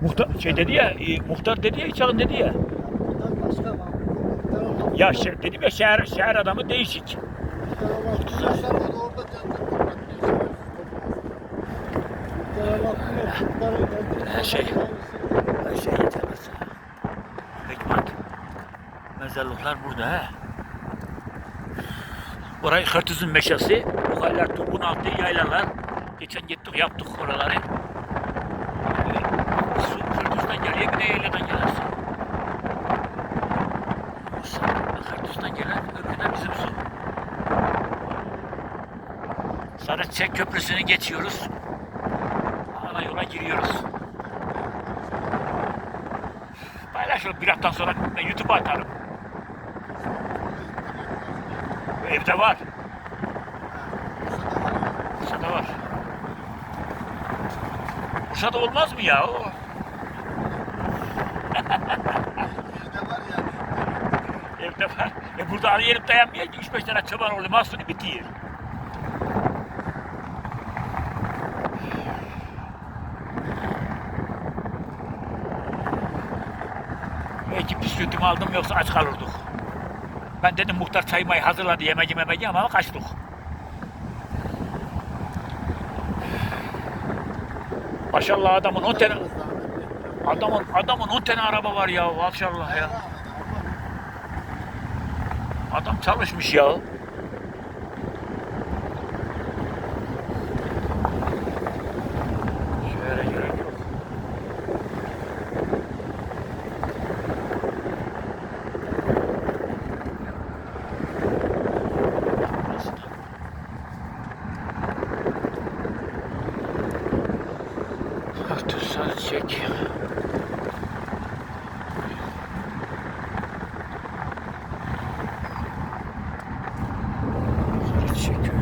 Muhtar şey dedi ya, e, muhtar dedi ya, İçak'ın dedi ya. Ya şey, dedim ya şehir, şehir adamı değişik. Her şey. Her şey yetemez. Hikmet. Mezarlıklar burada he. Orayı Hırtız'ın meşası. Bu haller topun altı yaylalar. Geçen gittik yaptık oraları. Su Bir de yayladan gelirsin. Hırtız'dan gelen öbürüne bizim su. Sarıçek Köprüsü'nü geçiyoruz. Ana yola giriyoruz. Paylaşırım bir haftadan sonra ben YouTube'a atarım. Evde var. Bursa'da var. Bursa'da olmaz mı ya? O. Evde var yani. Evde var. Burada arayıp dayanmıyor ki. 3-5 tane çoban oluyor. Mahsuni bitiyor. Belki bisküvitimi aldım yoksa aç kalırdık. Ben dedim muhtar çay mayı hazırladı yemeği memeği ama kaçtık. Maşallah adamın 10 tane adamın adamın 10 tane araba var ya maşallah ya. Adam çalışmış ya. Şöyle gerek yok. Burası da. Hafta saat çek. Saat çekiyor.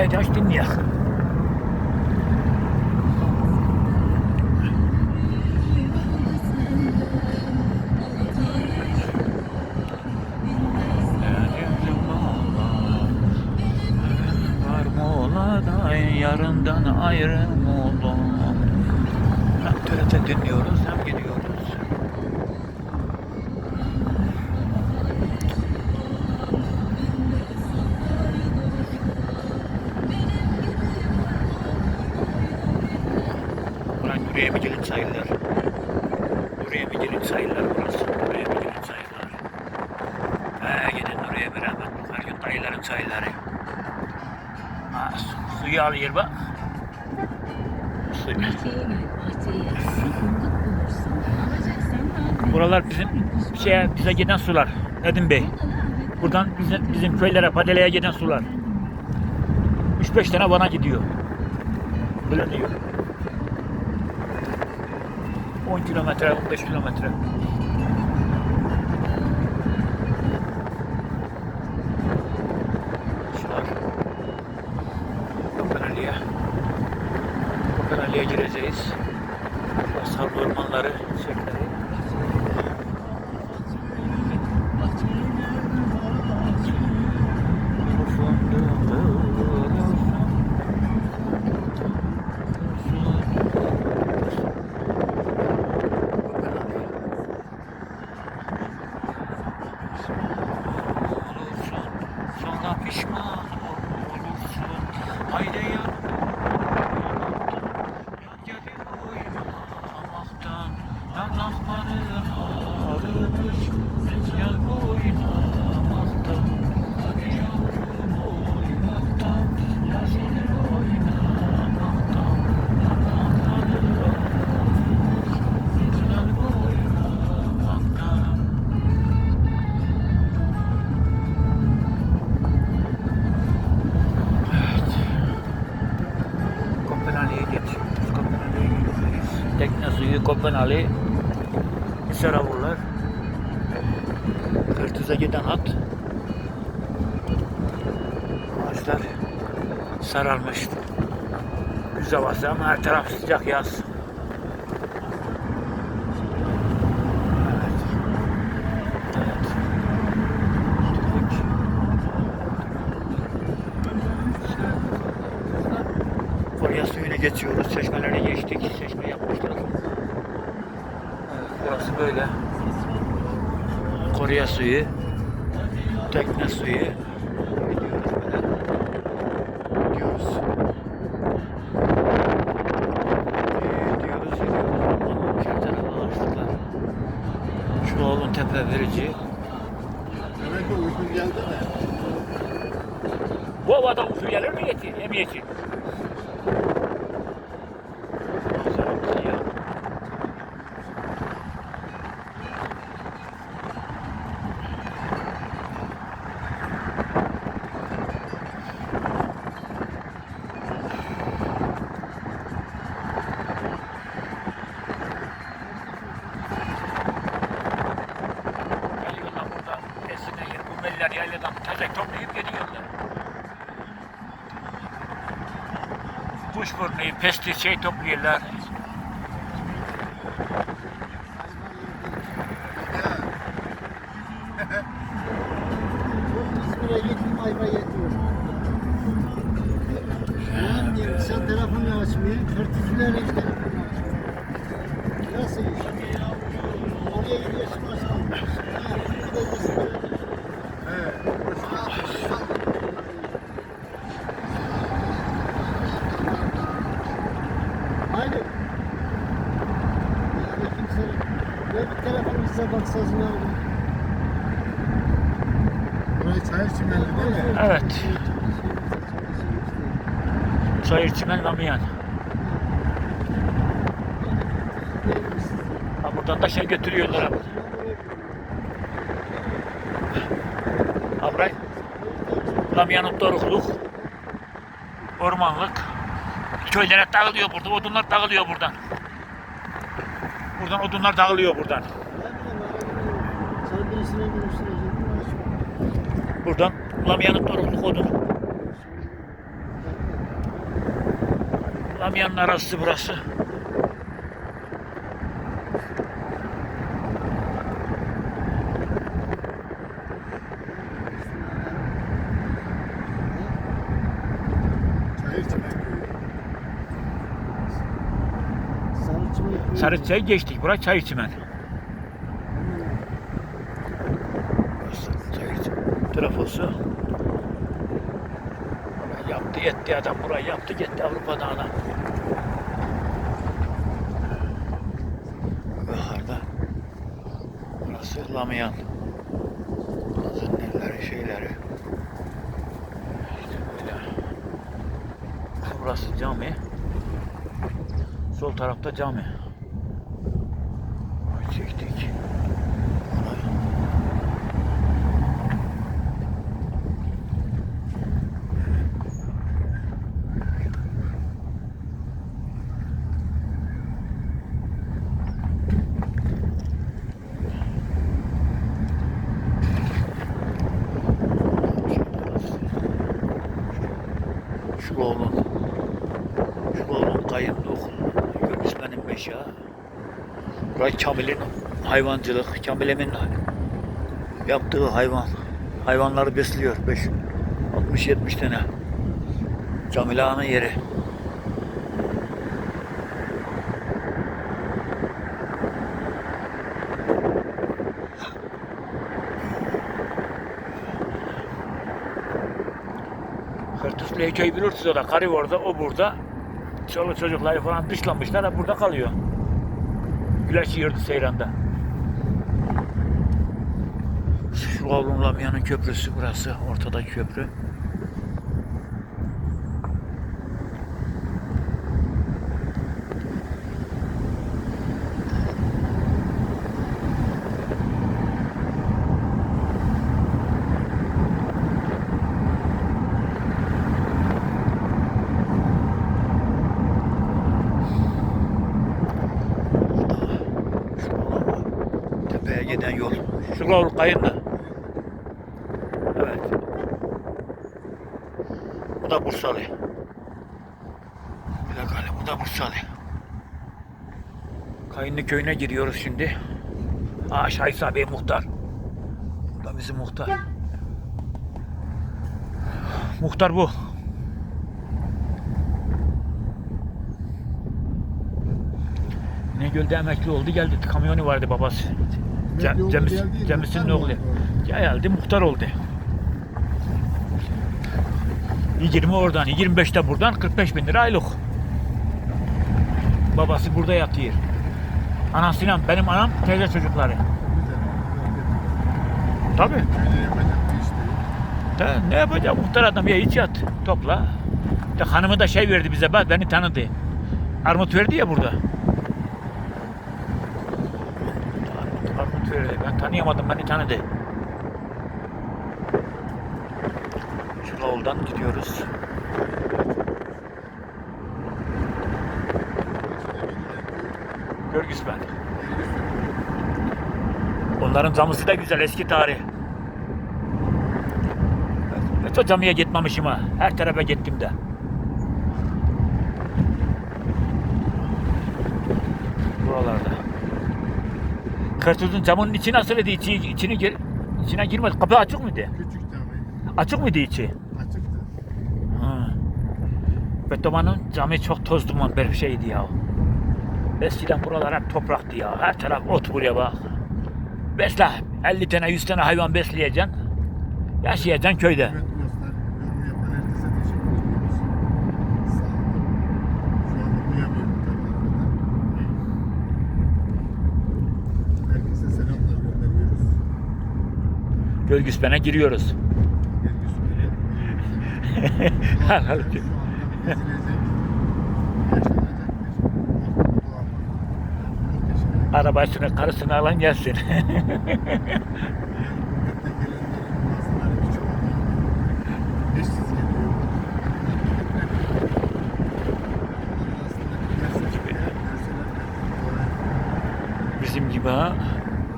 TRT'yi de aç dinleyek. Buran Nuriye sayılır. Nuriye Micil'in sayılır burası. Nuriye Micil'in sayılır. He gidin Nuriye mi rahmetli. Her gün dayıların sayıları. Ha, su- suyu alıyor bak. Suyu. Buralar bizim şeye, bize giden sular. Nedim Bey. Buradan bizim, bizim köylere, Padele'ye giden sular. 3-5 tane bana gidiyor. Böyle diyor. 10 kilometre, 15 kilometre. Sonra Kopenhali Hisaravurlar Kırtız'a giden hat ağaçlar sararmış güz havası ama her taraf sıcak yaz Konya suyuna geçiyoruz. Çeşmelerine geçtik. Çeşme yapmış. Burası böyle. Korea suyu. Tekne suyu. Şu oğlun tepe verici. Demek ki uykun geldi de. Bu havada usul gelir mi yeti? Emniyeti. Geliyorlar burada esine meller yayladan tezek toplayıp geliyorlar. Kuş burnu, pestil şey topluyorlar. İzmir'e gittim ayva yetiyor. Ben diyorum sen telefonu açmıyorsun. Kırtıcılarla telefonu açmıyor. Nasıl iş? Oraya gidiyorsun açmıyorsun. Ha, bir de İzmir'e Aynen. Yani kimse ne bir olur? Burayı çay çimenli değil mi? Evet. Çayır çimen lamayan. Ha buradan da şey götürüyorlar abi. Ha burayı Lamayan'ın dorukluk. Ormanlık. Köylere dağılıyor burada. Odunlar dağılıyor buradan. Buradan odunlar dağılıyor buradan. Buradan Lamayan'ın dorukluk odun. Lamayan'ın arası burası. Sarıçay'ı geçtik. Burası çay çimen. Burası çay çimen. Trafosu. Burayı yetti adam. Burayı yaptı gitti Avrupa Dağı'na. Baharda. Burası Lamayan. Zanneleri şeyleri. İşte böyle. Burası cami. Sol tarafta cami. Şu oğlum. Şu oğlum kayınlık. Görmüş benim beşa. Burası Kamil'in hayvancılık. Kamil'imin yaptığı hayvan. Hayvanları besliyor. 5 60-70 tane. Camil Ağa'nın yeri. Bilirsiniz o da. Karı orada, o burada. Çoluk çocukları falan dışlanmışlar da burada kalıyor. Güleç yiyordu seyranda. Şu Avlum Lamya'nın köprüsü burası. Ortadaki köprü. Tepeye giden yol. Şu yol kayında. Evet. Bu da Bursalı. Bir dakika bu da Bursalı. Kayınlı köyüne giriyoruz şimdi. Aa Şahisa Bey muhtar. Bu da bizim muhtar. Muhtar bu. İnegöl'de emekli oldu geldi. Kamyonu vardı babası. Emekli oldu, Cem, geldi, Cemil'in muhtar mı oğlu. Geldi muhtar oldu. 20 oradan, 25 de buradan 45 bin lira aylık. Babası burada yatıyor. Anasıyla benim anam teyze çocukları. Değil. Da, ne yapacak muhtar adam ya hiç yat topla. De hanımı da şey verdi bize bak beni tanıdı. Armut verdi ya burada. Armut, armut verdi. Ben tanıyamadım beni tanıdı. Şuravul'dan gidiyoruz. Görgüsmen. Onların camısı da güzel eski tarih. Hiç o camiye gitmemişim ha. Her tarafa gittim de. Buralarda. Kırtızın camının içi nasıl idi? İçi, içini gir, içine girmedi. Kapı açık mıydı? Küçük cami. Açık mıydı içi? Açıktı. Ha. Betoman'ın cami çok toz duman bir şeydi ya. Eskiden buralar hep topraktı ya. Her taraf ot buraya bak. Besle. 50 tane 100 tane hayvan besleyeceksin. Yaşayacaksın köyde. Evet dostlar. Yorum yapan herkese teşekkür ediyoruz. Sağ olun. Şu anda uyamıyorum tabii arada. Herkese selamlar gönderiyoruz. Gölgüspen'e giriyoruz. Gel Yusuf'e. Şu anda ezilecek, yaşanacak bir mutluluk ama. Muhteşem. Araba üstüne karısını alan gelsin. Gurbette gelenlerin bazıları birçoğu eşsiz geliyor. Onların aslında bir yer seçmeye verseler belki kolay. Bizim gibi ha.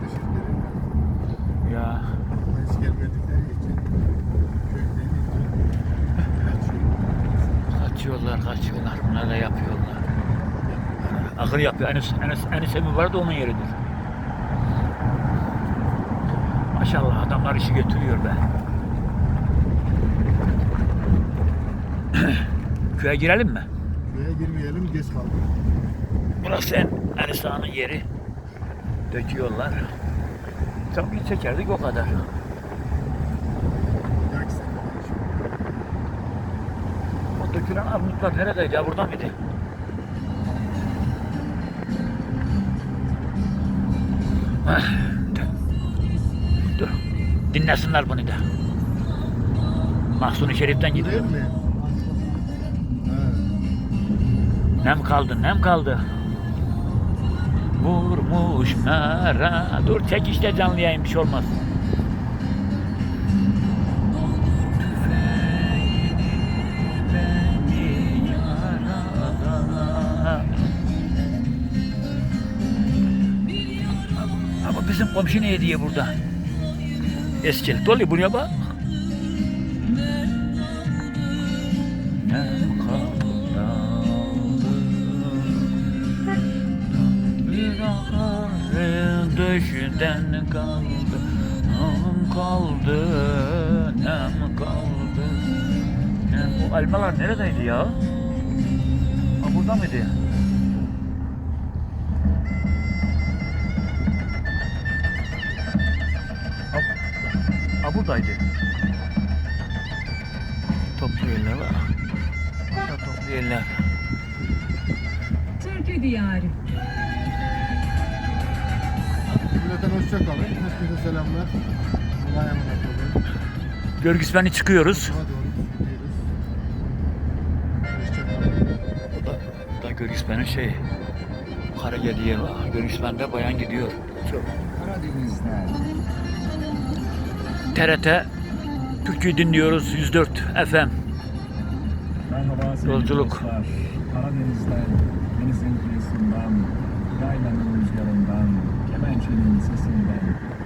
Teşekkür ederim. Ya Ama hiç gelmedikleri için köyde kaçıyorlar kaçıyorlar. Bunlar da yapıyorlar. Akıl yapıyor. Enes, Enes, Enes'e mi vardı onun yeridir. Maşallah adamlar işi götürüyor be. Köye girelim mi? Köye girmeyelim geç kaldık. Burası en, Enes Ağa'nın yeri. Döküyorlar. Tabii çekerdik o kadar. O dökülen armutlar neredeydi ya? Buradan mıydı? Dur. Dur. Dinlesinler bunu da. Mahsuni Şerif'ten Değil gidiyor. mi? Ha. Nem kaldı, nem kaldı. Vurmuş mera. Dur çek işte canlı yayın bir şey olmaz. Komşu ne hediye burada? Eski. Dolu buraya bak. Düşten kaldı. Nem kaldı. Nem kaldı. O elmalar neredeydi ya? Ha burada mıydı? Ha buradaydı. Toplu yerler var. Ha, toplu yerler. Türkü diyarı. Milleten hoşça kalın. Herkese selamlar. Allah'a emanet olun. Görgüsmen'i çıkıyoruz. Hadi. Bu da, bu da Görgüsmen'in şey. Kara geldiği yer var. Görgüsmen'de bayan gidiyor. Çok. Karadeniz'den TRT Türkçü dinliyoruz 104 FM. merhaba Yolculuk. Karadeniz'den, denizin kıyısından, yaylanın rüzgarından, kemençenin sesinden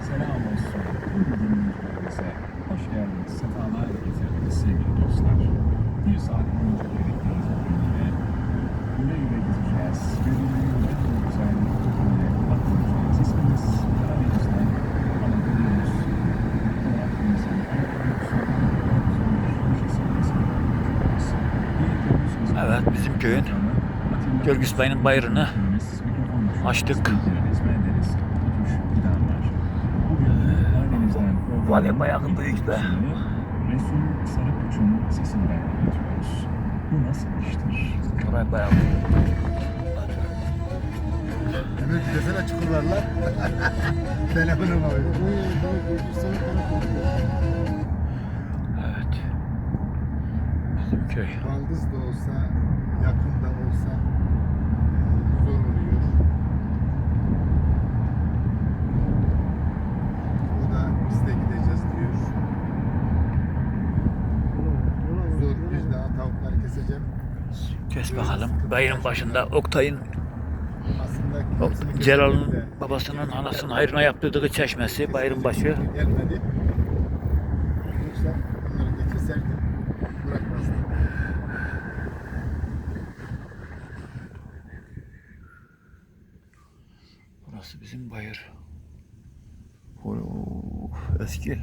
selam olsun tüm dinleyicilerimize. Hoş geldiniz, sefalar getirdiniz sevgili dostlar. Bey'in bayrını Açtık. Vale bayağı büyük be. Resul Sarıkuş'un sesinden dinliyoruz. Bu nasıl iştir? Oraya bayağı Hemen desene çukurlarlar. Telefonu var. Evet. Bizim köy. Baldız da olsa, yakında olsa e, zor oluyor. O da biz de gideceğiz diyor. Zor bir daha tavukları keseceğim. Kes bakalım. Bayırın başında Oktay'ın Celal'ın babasının anasının hayrına yaptırdığı çeşmesi bayırın başı. Burası bizim bayır. Eskil.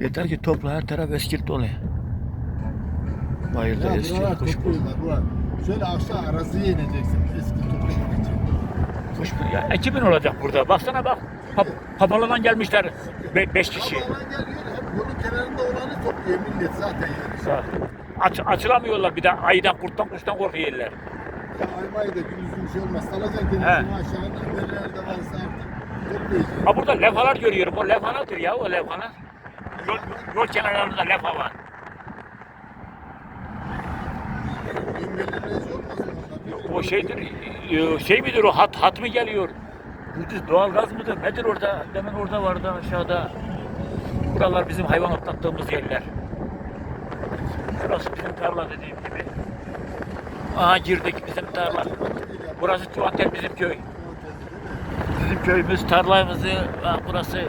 Yeter ki topla her taraf eskil dolu. Bayırda eskil kuş. Şöyle aşağı araziye ineceksin. Eski toplamak için. kuş ya ekibin olacak burada. Baksana bak. Pap Papaladan gelmişler. Be- beş kişi. Alan geliyor. Hep yolun kenarında olanı topluyor millet zaten yani. Sağ- Aç, açılamıyorlar bir de ayıdan kurttan kuştan korkuyorlar. Ya aymayı da gündüz bir şey olmaz. Salacaksın kendini He. aşağıdan. Nerelerde varsa artık toplayacaksın. Ha burada levhalar görüyorum. O levhanadır ya o levhana. Yol, yol kenarlarında levha var. Gömgeleriniz olmaz mı? O şeydir, e, şey midir o hat, hat mı geliyor? Ucuz doğalgaz mıdır? Nedir orada? Demin orada vardı aşağıda. Buralar bizim hayvan otlattığımız yerler. Burası bizim tarla dediğim gibi. Aha girdik bizim tarla. Burası Tuvantel bizim köy. Bizim köyümüz, tarlamızı, burası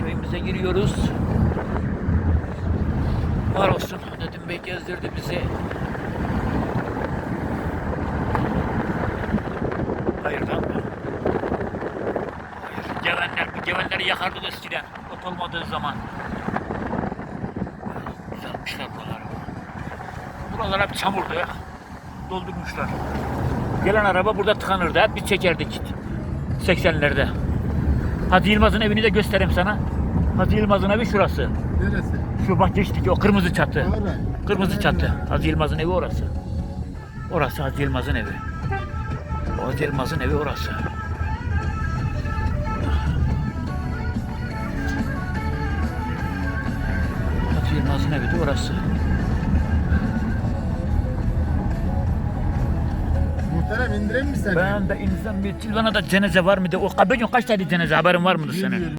köyümüze giriyoruz. Var olsun Nedim Bey gezdirdi bizi. Hayırdan mı? Hayır. Gevenler, bu gevenleri yakardık eskiden. Ot olmadığı zaman. Güzelmişler buraları. Buralar hep çamurdu ya. Doldurmuşlar. Gelen araba burada tıkanırdı. Hep biz çekerdik. 80'lerde. Hacı Yılmaz'ın evini de göstereyim sana. Hacı Yılmaz'ın evi şurası. Neresi? Şu bak geçtik o kırmızı çatı. Orada. Kırmızı çatı. Hacı Yılmaz'ın evi orası. Orası Hacı Yılmaz'ın evi. Hacı Yılmaz'ın evi orası. Hacı Yılmaz'ın evi de orası. Muhterem indireyim mi seni? Ben de insan bir Silvana'da cenaze var mıydı? O kabin kaç tane cenaze haberin var mıdır senin?